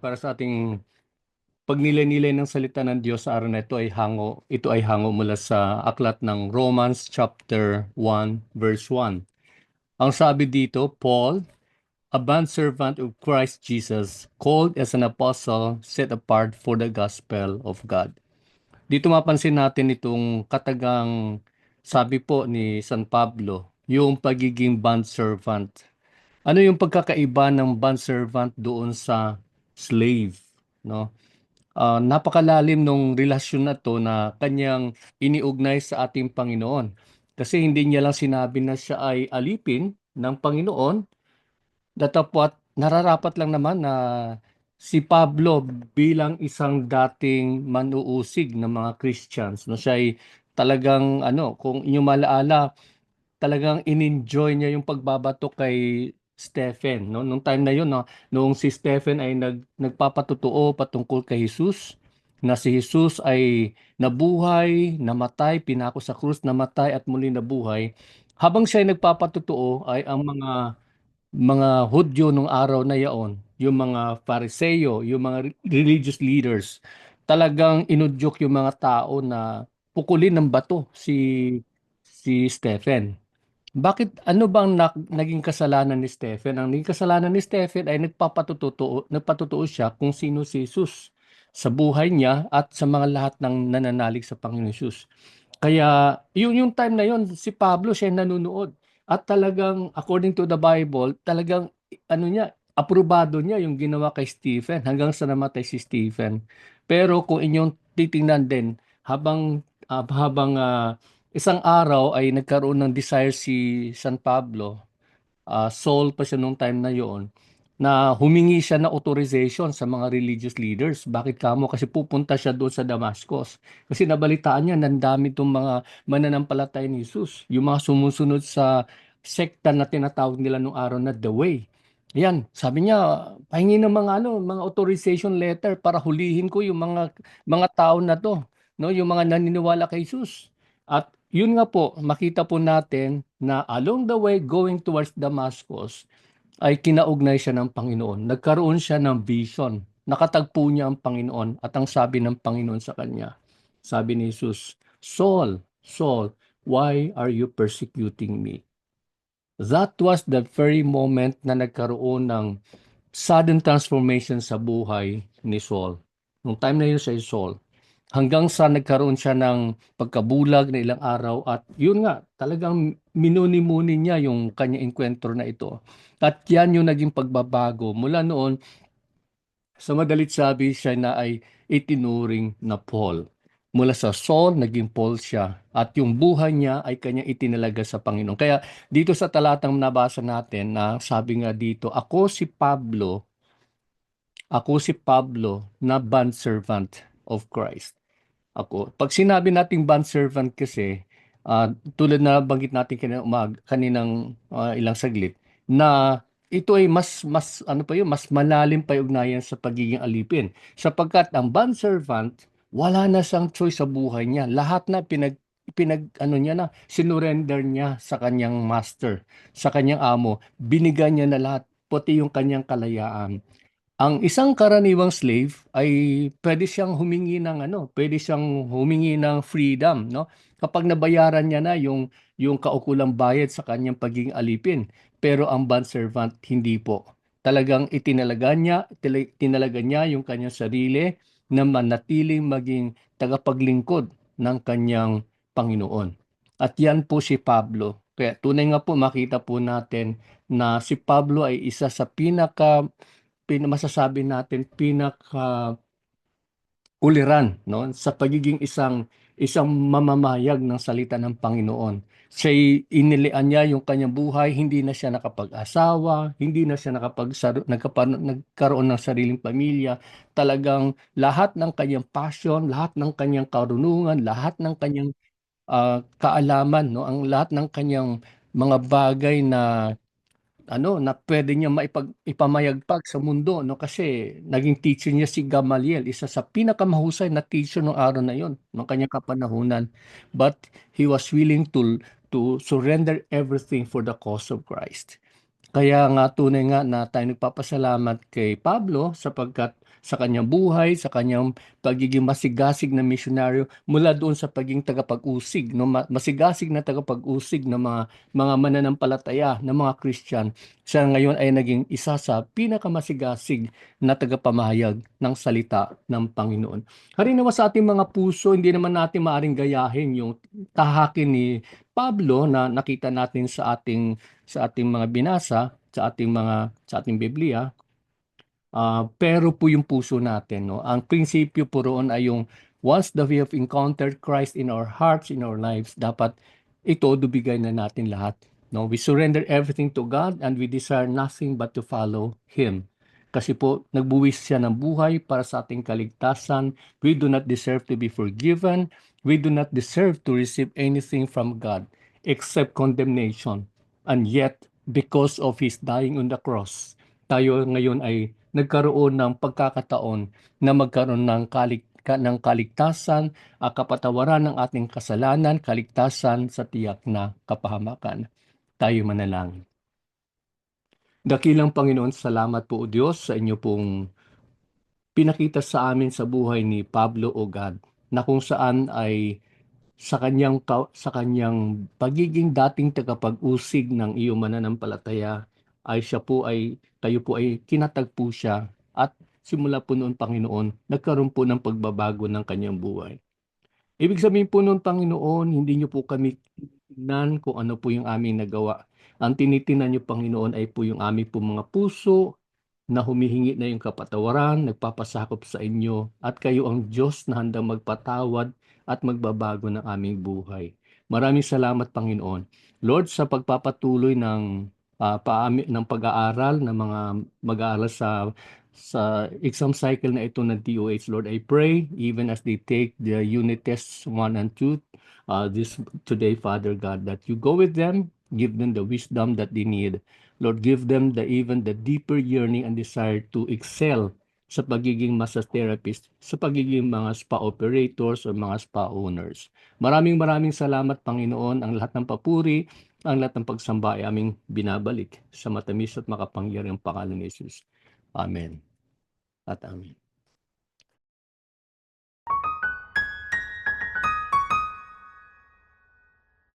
para sa ating pagnilay-nilay ng salita ng Diyos sa araw na ito ay hango, ito ay hango mula sa aklat ng Romans chapter 1 verse 1. Ang sabi dito, Paul, a bondservant of Christ Jesus, called as an apostle, set apart for the gospel of God. Dito mapansin natin itong katagang sabi po ni San Pablo, yung pagiging bondservant. Ano yung pagkakaiba ng bondservant doon sa slave, no? Ah, napakalalim nung relasyon na to na kanyang iniugnay sa ating Panginoon. Kasi hindi niya lang sinabi na siya ay alipin ng Panginoon, datapwat nararapat lang naman na si Pablo bilang isang dating manuusig ng mga Christians, no, siya ay talagang ano, kung inyong malaala, talagang in-enjoy niya yung pagbabato kay Stephen, no? Nung time na yun, no, noong si Stephen ay nag, nagpapatutuo patungkol kay Jesus, na si Jesus ay nabuhay, namatay, pinako sa krus, namatay at muli nabuhay. Habang siya ay nagpapatutuo ay ang mga mga Hudyo nung araw na yaon, yung mga Fariseo, yung mga religious leaders, talagang inudyok yung mga tao na pukulin ng bato si si Stephen. Bakit ano bang na, naging kasalanan ni Stephen? Ang naging kasalanan ni Stephen ay nagpapatutuo, nagpatutuo siya kung sino si Jesus sa buhay niya at sa mga lahat ng nananalig sa Panginoon Jesus. Kaya yung yung time na yon si Pablo siya nanunood at talagang according to the Bible, talagang ano niya, aprobado niya yung ginawa kay Stephen hanggang sa namatay si Stephen. Pero kung inyong titingnan din habang uh, habang uh, isang araw ay nagkaroon ng desire si San Pablo, uh, Saul pa siya nung time na yon, na humingi siya na authorization sa mga religious leaders. Bakit kamo? Kasi pupunta siya doon sa Damascus. Kasi nabalitaan niya, nandami itong mga mananampalatay ni Jesus. Yung mga sumusunod sa sekta na tinatawag nila nung araw na The Way. Yan, sabi niya, pahingi ng mga ano, mga authorization letter para hulihin ko yung mga mga tao na to, no, yung mga naniniwala kay Jesus. At yun nga po, makita po natin na along the way going towards Damascus, ay kinaugnay siya ng Panginoon. Nagkaroon siya ng vision. Nakatagpo niya ang Panginoon at ang sabi ng Panginoon sa kanya. Sabi ni Jesus, Saul, Saul, why are you persecuting me? That was the very moment na nagkaroon ng sudden transformation sa buhay ni Saul. Nung time na yun sa Saul, hanggang sa nagkaroon siya ng pagkabulag na ilang araw at yun nga, talagang minuni-muni niya yung kanya enkwentro na ito. At yan yung naging pagbabago. Mula noon, sa madalit sabi siya na ay itinuring na Paul. Mula sa Saul, naging Paul siya. At yung buhay niya ay kanyang itinalaga sa Panginoon. Kaya dito sa talatang nabasa natin na sabi nga dito, ako si Pablo, ako si Pablo na bond servant of Christ ako. Pag sinabi nating bond servant kasi, uh, tulad na banggit natin kanina umag, kaninang uh, ilang saglit, na ito ay mas mas ano pa yun, mas malalim pa yung ugnayan sa pagiging alipin. Sapagkat ang bond servant, wala na siyang choice sa buhay niya. Lahat na pinag pinag ano niya na sinurrender niya sa kanyang master, sa kanyang amo. Binigyan niya na lahat pati yung kanyang kalayaan. Ang isang karaniwang slave ay pwede siyang humingi ng ano, pwede siyang humingi ng freedom, no? Kapag nabayaran niya na yung yung kaukulang bayad sa kanyang pagiging alipin. Pero ang bond servant hindi po. Talagang itinalaga niya, tinalaga niya yung kanyang sarili na manatiling maging tagapaglingkod ng kanyang Panginoon. At yan po si Pablo. Kaya tunay nga po makita po natin na si Pablo ay isa sa pinaka pin masasabi natin pinaka uliran no sa pagiging isang isang mamamayag ng salita ng Panginoon. Siya inilian niya yung kanyang buhay, hindi na siya nakapag-asawa, hindi na siya nakapag nagkaroon ng sariling pamilya. Talagang lahat ng kanyang passion, lahat ng kanyang karunungan, lahat ng kanyang uh, kaalaman, no, ang lahat ng kanyang mga bagay na ano na pwede niya maipag ipamayagpag sa mundo no? Kasi naging teacher niya si Gamaliel isa sa pinakamahusay na teacher ng araw na yon ng kanyang kapanahunan. But he was willing to to surrender everything for the cause of Christ. Kaya nga tunay nga na tayo nagpapasalamat kay Pablo sapagkat sa kanyang buhay, sa kanyang pagiging masigasig na misyonaryo mula doon sa pagiging tagapag-usig, no? Ma- masigasig na tagapag-usig ng mga mga mananampalataya, ng mga Christian. Siya ngayon ay naging isa sa pinakamasigasig na tagapamahayag ng salita ng Panginoon. Harinawa sa ating mga puso, hindi naman natin maaring gayahin yung tahakin ni Pablo na nakita natin sa ating sa ating mga binasa, sa ating mga sa ating Biblia. Ah, pero po yung puso natin, no. Ang prinsipyo po roon ay yung once that we have encountered Christ in our hearts, in our lives, dapat ito dubigay na natin lahat. No, we surrender everything to God and we desire nothing but to follow Him. Kasi po, nagbuwis siya ng buhay para sa ating kaligtasan. We do not deserve to be forgiven. We do not deserve to receive anything from God except condemnation. And yet, because of His dying on the cross, tayo ngayon ay nagkaroon ng pagkakataon na magkaroon ng kalik ka- ng kaligtasan, kapatawaran ng ating kasalanan, kaligtasan sa tiyak na kapahamakan. Tayo manalangin. Dakilang Panginoon, salamat po o Diyos sa inyo pong pinakita sa amin sa buhay ni Pablo o na kung saan ay sa kanyang ka- sa kanyang pagiging dating tagapag-usig ng iyong mananampalataya ay siya po ay tayo po ay kinatagpo siya at simula po noon Panginoon nagkaroon po ng pagbabago ng kanyang buhay. Ibig sabihin po noon Panginoon, hindi niyo po kami tingnan kung ano po yung aming nagawa. Ang tinitingnan niyo Panginoon ay po yung aming po mga puso na humihingi na yung kapatawaran, nagpapasakop sa inyo at kayo ang Diyos na handang magpatawad at magbabago ng aming buhay. Maraming salamat Panginoon. Lord sa pagpapatuloy ng uh, paami, ng pag-aaral ng mga mag-aaral sa sa exam cycle na ito ng DOH, Lord, I pray even as they take the unit tests 1 and 2 uh, this today, Father God, that you go with them, give them the wisdom that they need. Lord, give them the even the deeper yearning and desire to excel sa pagiging massage therapist, sa pagiging mga spa operators o mga spa owners. Maraming maraming salamat, Panginoon, ang lahat ng papuri, ang lahat ng pagsamba ay aming binabalik sa matamis at makapangyarihang pangalan ni Jesus. Amen. At amen.